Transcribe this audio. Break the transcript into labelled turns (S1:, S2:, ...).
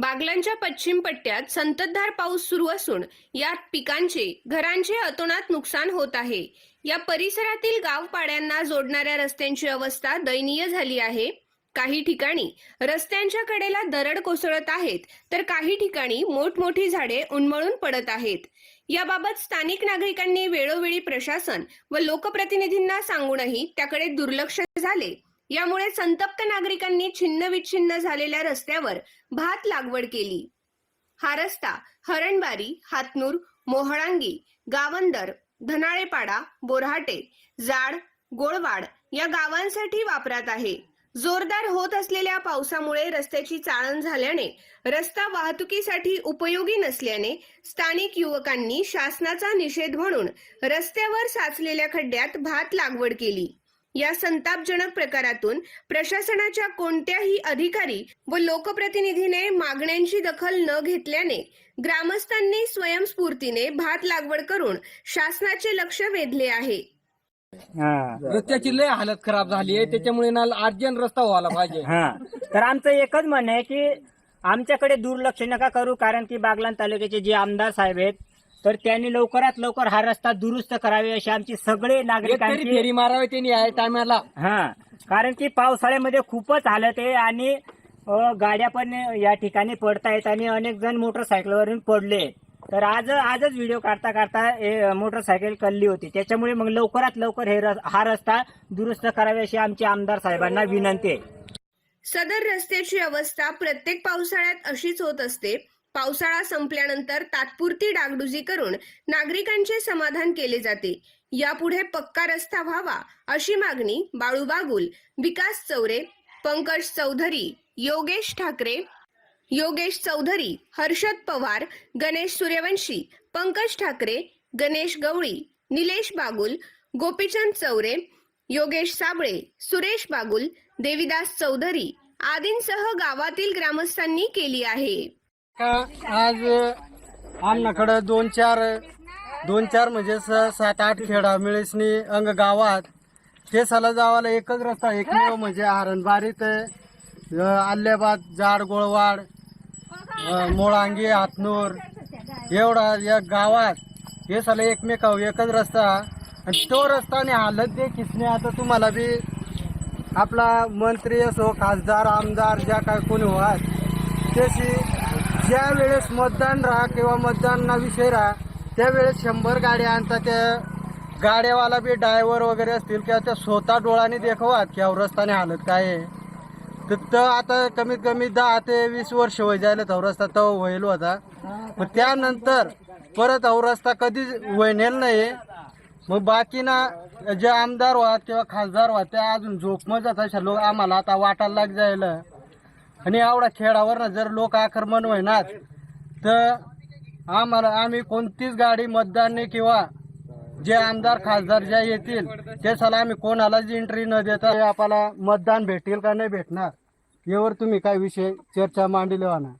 S1: बागलांच्या पश्चिम पट्ट्यात संततधार पाऊस सुरू असून यात पिकांचे घरांचे अतोनात नुकसान होत आहे. या परिसरातील गावपाड्यांना जोडणाऱ्या रस्त्यांची अवस्था दयनीय झाली आहे. काही ठिकाणी रस्त्यांच्या कडेला दरड कोसळत आहेत तर काही ठिकाणी मोठमोठी झाडे उन्मळून पडत आहेत. याबाबत स्थानिक नागरिकांनी वेळोवेळी प्रशासन व लोकप्रतिनिधींना सांगूनही त्याकडे दुर्लक्ष झाले. यामुळे संतप्त नागरिकांनी छिन्नविच्छिन्न झालेल्या रस्त्यावर भात लागवड केली. हा रस्ता हरणबारी हातनूर मोहळांगी गावंदर धनाळेपाडा बोरहाटे जाड गोळवाड या गावांसाठी वापरात आहे. जोरदार होत असलेल्या पावसामुळे रस्त्याची चाळण झाल्याने रस्ता वाहतुकीसाठी उपयोगी नसल्याने स्थानिक युवकांनी शासनाचा निषेध म्हणून रस्त्यावर साचलेल्या खड्ड्यात भात लागवड केली. या संतापजनक प्रकारातून प्रशासनाच्या कोणत्याही अधिकारी व लोकप्रतिनिधीने मागण्यांची दखल न घेतल्याने ग्रामस्थांनी स्वयंस्फूर्तीने भात लागवड करून शासनाचे लक्ष वेधले आहे.
S2: हा.
S3: रस्त्याची लय हालत खराब झाली आहे त्याच्यामुळे ना अर्जंट रस्ता व्हायला पाहिजे.
S2: हा. तर आमचं एकच म्हणणं आहे की आमच्याकडे दुर्लक्ष नका करू कारण की बागलाण तालुक्याचे जे आमदार साहेब आहेत तर त्यांनी लवकरात लवकर हा रस्ता दुरुस्त करावे अशी आमची सगळे नागरिकांची
S3: फेरी मारावी त्यांनी या टायमाला.
S2: हा. कारण की पावसाळ्यामध्ये खूपच हालत आहे आणि अ, गाड्या पण या ठिकाणी पडतायत आणि अनेक जण मोटरसायकलवरून पडले. तर आज आजच व्हिडिओ काढता काढता हे मोटरसायकल कल्ली होती. त्याच्यामुळे मग लवकरात लवकर हे रस- हा रस्ता दुरुस्त करावे अशी आमची आमदार साहेबांना विनंती आहे.
S1: सदर रस्त्याची अवस्था प्रत्येक पावसाळ्यात अशीच होत असते. पावसाळा संपल्यानंतर तात्पुरती डागडुजी करून नागरिकांचे समाधान केले जाते. यापुढे पक्का रस्ता व्हावा अशी मागणी बाळू बागुल विकास चौरे पंकज चौधरी योगेश ठाकरे योगेश चौधरी हर्षद पवार गणेश सूर्यवंशी पंकज ठाकरे गणेश गवळी निलेश बागुल गोपीचंद चौरे योगेश साबळे सुरेश बागुल देविदास चौधरी आदींसह गावातील ग्रामस्थांनी केली आहे.
S4: का आज आमनाकडं दोन चार दोन चार म्हणजे स- सात आठ खेडा मिळेसनी अंग गावात. ते साला जावाला एकच रस्ता एकमेव म्हणजे आरणबारीत आल्याबाद जाड गोळवाड मोळांगी हातनूर एवढा या गावात. हे साला एकमेकाव एकच रस्ता. आणि तो रस्ताने हालत दे किसने आता तुम्हाला बी आपला मंत्री असो खासदार आमदार ज्या काय कोणी व्हात तशी ज्या वेळेस मतदान राहा किंवा मतदान विषय राहा त्यावेळेस शंभर गाड्या आणतात त्या गाड्यावाला बी ड्रायव्हर वगैरे असतील किंवा त्या स्वतः डोळ्याने देखवात की अहो रस्ताने हालत काय आहे. तर तो आता कमीत कमी दहा ते वीस वर्ष वय जायला तो रस्ता तो होईल होता मग त्यानंतर परत अहो रस्ता कधीच वळणेल नाही. मग बाकी ना जे आमदार व्हात किंवा खासदार व्हा त्या अजून जोखमत जात अशा लोक. आम्हाला आता वाटायला लाग जायला. आणि एवढा खेळावर ना जर लोक आक्रमण होणार तर आम्हाला आम्ही कोणतीच गाडी मतदान नाही किंवा जे आमदार खासदार ज्या येतील ते सला आम्ही कोणालाच एंट्री न देता हे आपल्याला मतदान भेटेल का नाही भेटणार यावर तुम्ही काय विषय चर्चा मांडली ना